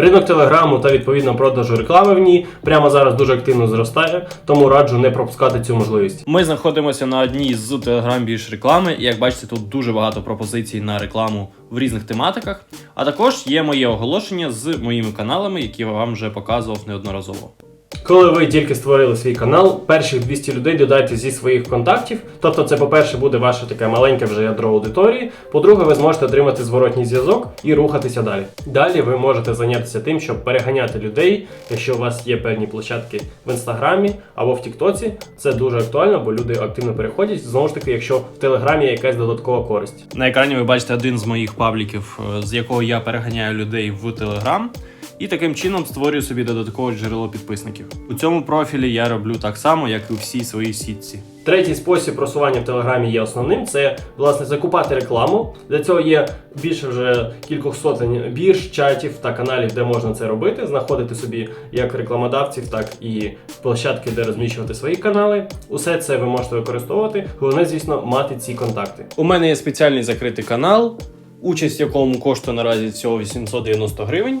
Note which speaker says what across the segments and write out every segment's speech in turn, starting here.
Speaker 1: Ринок телеграму та відповідно продажу реклами в ній прямо зараз дуже активно зростає, тому раджу не пропускати цю можливість.
Speaker 2: Ми знаходимося на одній з телеграм більш реклами. Як бачите, тут дуже багато пропозицій на рекламу в різних тематиках. А також є моє оголошення з моїми каналами, які я вам вже показував неодноразово.
Speaker 1: Коли ви тільки створили свій канал, перших 200 людей додайте зі своїх контактів. Тобто, це, по-перше, буде ваше таке маленьке вже ядро аудиторії. По-друге, ви зможете отримати зворотній зв'язок і рухатися далі. Далі ви можете зайнятися тим, щоб переганяти людей, якщо у вас є певні площадки в інстаграмі або в Тіктоці. Це дуже актуально, бо люди активно переходять. Знову ж таки, якщо в Телеграмі є якась додаткова користь.
Speaker 2: На екрані ви бачите один з моїх пабліків, е, з якого я переганяю людей в Telegram. І таким чином створюю собі додаткове джерело підписників. У цьому профілі я роблю так само, як і у всій своїй сітці.
Speaker 1: Третій спосіб просування в Телеграмі є основним. Це власне закупати рекламу. Для цього є більше вже кількох сотень бірж, чатів та каналів, де можна це робити. Знаходити собі як рекламодавців, так і площадки, де розміщувати свої канали. Усе це ви можете використовувати. Головне, звісно, мати ці контакти.
Speaker 2: У мене є спеціальний закритий канал, участь в якому коштує наразі всього 890 гривень.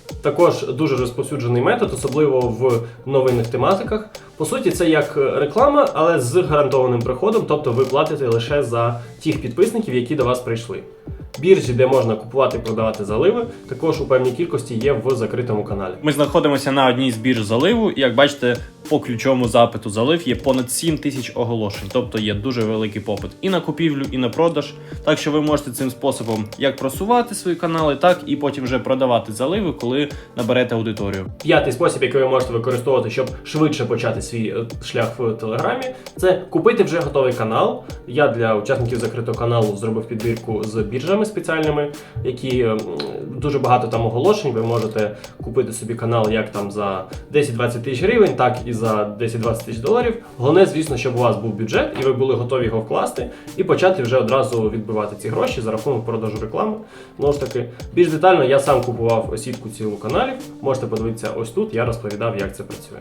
Speaker 1: також дуже розповсюджений метод, особливо в новинних тематиках. По суті, це як реклама, але з гарантованим приходом, тобто ви платите лише за тих підписників, які до вас прийшли. Біржі, де можна купувати і продавати заливи, також у певній кількості є в закритому каналі.
Speaker 2: Ми знаходимося на одній з бірж заливу, і як бачите, по ключовому запиту залив є понад 7 тисяч оголошень, тобто є дуже великий попит і на купівлю, і на продаж. Так що ви можете цим способом як просувати свої канали, так і потім вже продавати заливи, коли наберете аудиторію.
Speaker 1: П'ятий спосіб, який ви можете використовувати, щоб швидше почати свій е, шлях в телеграмі, це купити вже готовий канал. Я для учасників закритого каналу зробив підбірку з біржами спеціальними, які е, дуже багато там оголошень. Ви можете купити собі канал як там за 10-20 тисяч гривень, так і за 10-20 тисяч доларів. Головне, звісно, щоб у вас був бюджет і ви були готові його вкласти і почати вже одразу відбивати ці гроші за рахунок продажу реклами. Знову ж таки, більш детально я сам купував сітку цілу каналів. Можете подивитися ось тут. Я розповідав, як це працює.